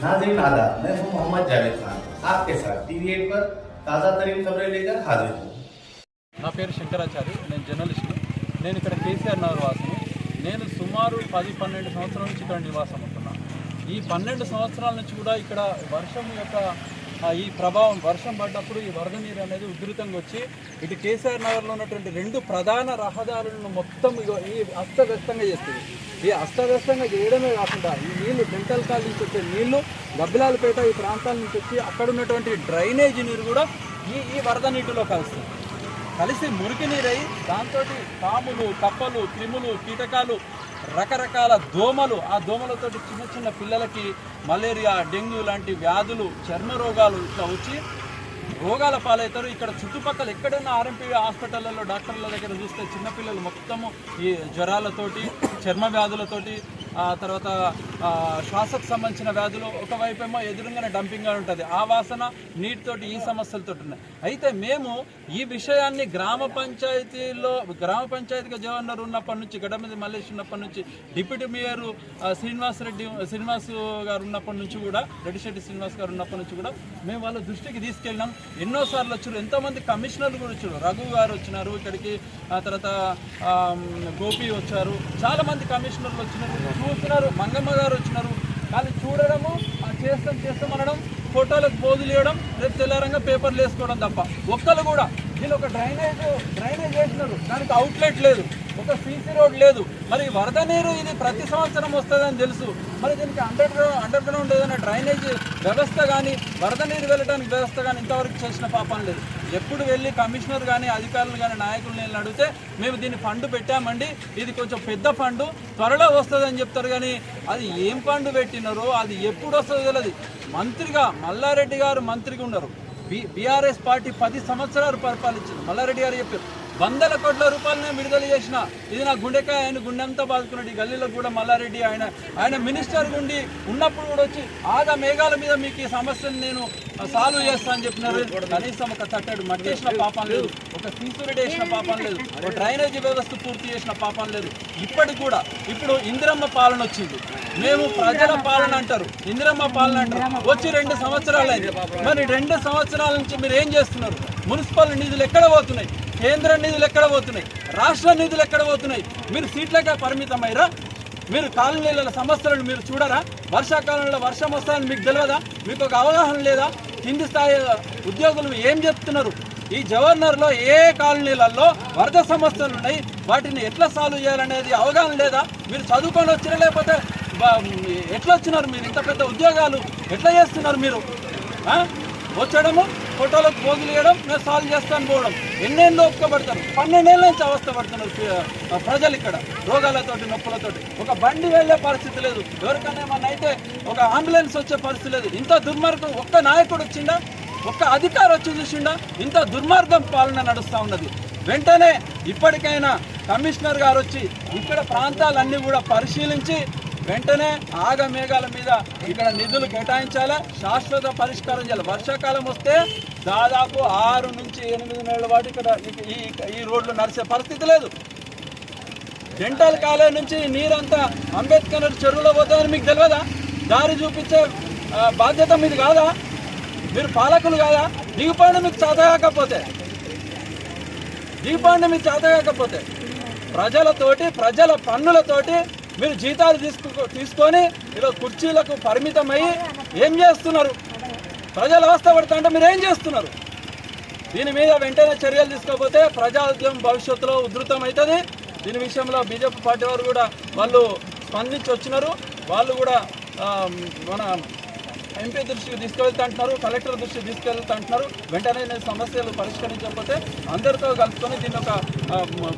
नाजरीन आदाब मैं हूं मोहम्मद जावेद खान आपके साथ टीवी एट पर ताज़ा तरीन खबरें लेकर हाजिर हूँ నా పేరు శంకరాచారి నేను జర్నలిస్ట్ని నేను ఇక్కడ కేసీఆర్ నగర్ వాసిని నేను సుమారు పది పన్నెండు సంవత్సరాల నుంచి ఇక్కడ నివాసం ఉంటున్నా ఈ పన్నెండు సంవత్సరాల నుంచి కూడా ఇక్కడ వర్షం యొక్క ఆ, ఈ ప్రభావం వర్షం పడ్డప్పుడు ఈ వరద నీరు అనేది ఉధృతంగా వచ్చి ఇటు కేసీఆర్ నగర్లో ఉన్నటువంటి రెండు ప్రధాన రహదారులను మొత్తం ఇగో ఈ అస్తవ్యస్తంగా చేస్తుంది ఈ అస్తవ్యస్తంగా చేయడమే కాకుండా ఈ నీళ్ళు డెంటల్ కాల్ నుంచి వచ్చే నీళ్ళు గబ్బిలాలపేట ఈ ప్రాంతాల నుంచి వచ్చి అక్కడ ఉన్నటువంటి డ్రైనేజీ నీరు కూడా ఈ ఈ వరద నీటిలో కలుస్తుంది. కలిసి మురికి నీరై దాంతో పాములు కప్పలు క్రిములు కీటకాలు రకరకాల దోమలు ఆ దోమలతోటి చిన్న చిన్న పిల్లలకి మలేరియా డెంగ్యూ లాంటి వ్యాధులు చర్మ రోగాలు ఇట్లా వచ్చి రోగాల పాలవుతారు ఇక్కడ చుట్టుపక్కల ఎక్కడైనా ఆర్ఎంపీ హాస్పిటల్లో డాక్టర్ల దగ్గర చూస్తే చిన్నపిల్లలు మొత్తము ఈ జ్వరాలతోటి చర్మ వ్యాధులతోటి తర్వాత శ్వాసకు సంబంధించిన వ్యాధులు ఒకవైపు ఏమో ఎదురుగానే డంపింగ్గా ఉంటుంది. ఆ వాసన నీటితోటి ఈ సమస్యలతో ఉన్నాయి. అయితే మేము ఈ విషయాన్ని గ్రామ పంచాయతీలో గ్రామ పంచాయతీగా జవహర్ ఉన్నప్పటి నుంచి గడమది మల్లేష్ ఉన్నప్పటి నుంచి డిప్యూటీ మేయర్ శ్రీనివాస్ రెడ్డి శ్రీనివాస్ గారు ఉన్నప్పటి నుంచి కూడా రెడ్డిశెట్టి శ్రీనివాస్ గారు ఉన్నప్పటి నుంచి కూడా మేము వాళ్ళ దృష్టికి తీసుకెళ్ళినాం. ఎన్నోసార్లు వచ్చారు. ఎంతోమంది కమిషనర్లు కూడా వచ్చారు. రఘు గారు వచ్చినారు ఇక్కడికి. ఆ తర్వాత గోపి వచ్చారు. చాలామంది కమిషనర్లు వచ్చినారు. చూస్తున్నారు మంగమ్మ గారు వచ్చినారు. కానీ చూడడము చేస్తాం చేస్తాం అనడం ఫోటోలకు పోజులు ఇవ్వడం రేపు తెల్లారంగా పేపర్లు వేసుకోవడం తప్ప. ఒక్కరు కూడా వీళ్ళు ఒక డ్రైనేజ్ డ్రైనేజ్ వేసినారు. దానికి అవుట్లెట్ లేదు. ఒక సీసీ రోడ్ లేదు. మరి వరద నీరు ఇది ప్రతి సంవత్సరం వస్తుందని తెలుసు. మరి దీనికి అండర్ గ్రౌండ్ అండర్ గ్రౌండ్ ఏదైనా డ్రైనేజ్ వ్యవస్థ కానీ వరద నీరు వెళ్ళడానికి వ్యవస్థ కానీ ఇంతవరకు చేసిన పాపం లేదు. ఎప్పుడు వెళ్ళి కమిషనర్ కానీ అధికారులు కానీ నాయకులు నేను అడిగితే మేము దీన్ని ఫండ్ పెట్టామండి. ఇది కొంచెం పెద్ద ఫండ్. త్వరలో వస్తుందని చెప్తారు కానీ అది ఏం ఫండ్ పెట్టినారో అది ఎప్పుడు వస్తుందో తెలియదు మంత్రిగా మల్లారెడ్డి గారు మంత్రిగా ఉన్నారు. బి బీఆర్ఎస్ పార్టీ పది సంవత్సరాలు పరిపాలించింది. మల్లారెడ్డి గారు చెప్పారు వందల కోట్ల రూపాయలు నేను విడుదల చేసిన ఇది నా గుండెకాయ ఆయన గుండె అంతా బాదుకున్నాడు. ఈ గల్లీలో కూడా మల్లారెడ్డి ఆయన ఆయన మినిస్టర్ ఉండి ఉన్నప్పుడు కూడా వచ్చి ఆగా మేఘాల మీద మీకు ఈ సమస్యను నేను సాల్వ్ చేస్తా అని చెప్పినారు. కనీసం ఒక తట్టడు మట్టేసిన పాపం లేదు. ఒక సీసూరెడ్ వేసిన పాపం లేదు. ఒక డ్రైనేజీ వ్యవస్థ పూర్తి చేసిన పాపం లేదు. ఇప్పటికి కూడా ఇప్పుడు ఇందిరమ్మ పాలన వచ్చింది. మేము ప్రజల పాలన అంటారు. ఇందిరమ్మ పాలన అంటారు. వచ్చి రెండు సంవత్సరాలు అయింది. మరి రెండు సంవత్సరాల నుంచి మీరు ఏం చేస్తున్నారు? మున్సిపల్ నిధులు ఎక్కడ పోతున్నాయి? కేంద్ర నిధులు ఎక్కడ పోతున్నాయి? రాష్ట్ర నిధులు ఎక్కడ పోతున్నాయి? మీరు సీట్లకే పరిమితమైరా మీరు కాలనీల సమస్యలను మీరు చూడరా? వర్షాకాలంలో వర్షం వస్తాయని మీకు తెలియదా? మీకు ఒక అవగాహన లేదా? కింది స్థాయి ఉద్యోగులు ఏం చెప్తున్నారు? ఈ జవర్నర్లో ఏ కాలనీలలో వరద సమస్యలు ఉన్నాయి? వాటిని ఎట్లా సాల్వ్ చేయాలనేది అవగాహన లేదా? మీరు చదువుకొని వచ్చినా లేకపోతే ఎట్లా వచ్చినారు మీరు? ఇంత పెద్ద ఉద్యోగాలు ఎట్లా చేస్తున్నారు మీరు? వచ్చడము ఫోటోలకు పోగులు ఇవ్వడం నేను సాల్వ్ చేస్తాను పోవడం. ఎన్నెన్నో ఒప్పుకోబడతారు. పన్నెండేళ్ళ నుంచి అవస్థ పడుతున్నారు ప్రజలు ఇక్కడ రోగాలతోటి నొప్పులతోటి. ఒక బండి వెళ్ళే పరిస్థితి లేదు. ఎవరికైనా ఏమన్నా అయితే ఒక అంబులెన్స్ వచ్చే పరిస్థితి లేదు. ఇంత దుర్మార్గం ఒక్క నాయకుడు వచ్చిందా ఒక్క అధికారి వచ్చి చూసిండా? ఇంత దుర్మార్గం పాలన నడుస్తూ ఉన్నది. వెంటనే ఇప్పటికైనా కమిషనర్ గారు వచ్చి ఇక్కడ ప్రాంతాలన్నీ కూడా పరిశీలించి వెంటనే ఆగమేఘాల మీద ఇక్కడ నిధులు కేటాయించాలా? శాశ్వత పరిష్కారం చేయాలి? వర్షాకాలం వస్తే దాదాపు ఆరు నుంచి ఎనిమిది నెలల పాటు ఇక్కడ ఈ- ఈ రోడ్లు నడిచే పరిస్థితి లేదు. డెంటల్ కాలేజ్ నుంచి నీరంతా అంబేద్కర్ చెరువులో పోతుందని మీకు తెలియదా? దారి చూపించే బాధ్యత మీది కాదా? మీరు పాలకులు కాదా? దిగుపాండి మీకు చేత కాకపోతే దిగుపాండి మీకు చేత కాకపోతే ప్రజలతోటి ప్రజల పన్నులతోటి మీరు జీతాలు తీసుకు తీసుకొని ఈరోజు కుర్చీలకు పరిమితమై ఏం చేస్తున్నారు? ప్రజలు అవస్థ పడుతుంటే మీరు ఏం చేస్తున్నారు? దీని మీద వెంటనే చర్యలు తీసుకోకపోతే ప్రజా ఉద్యమం భవిష్యత్తులో ఉధృతం అవుతుంది దీని విషయంలో బీజేపీ పార్టీ వారు కూడా వాళ్ళు స్పందించి వచ్చినారు. వాళ్ళు కూడా మన ఎంపీ దృష్టికి తీసుకెళ్తా అంటున్నారు కలెక్టర్ దృష్టికి తీసుకెళ్తా అంటున్నారు వెంటనే నేను సమస్యలు పరిష్కరించకపోతే అందరితో కలుపుకొని దీన్ని ఒక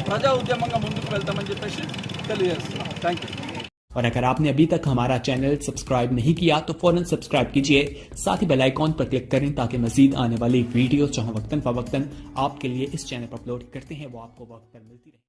ప్రజా ఉద్యమంగా ముందుకు వెళ్తామని చెప్పేసి चलिए थैंक यू और अगर आपने अभी तक हमारा चैनल सब्सक्राइब नहीं किया तो फ़ौरन सब्सक्राइब कीजिए। साथ ही बेल आइकॉन पर क्लिक करें ताकि मजीद आने वाली वीडियो चाहे वक्तन फवक्तन आपके लिए इस चैनल पर अपलोड करते हैं, वो आपको वक्त पर मिलती रहे।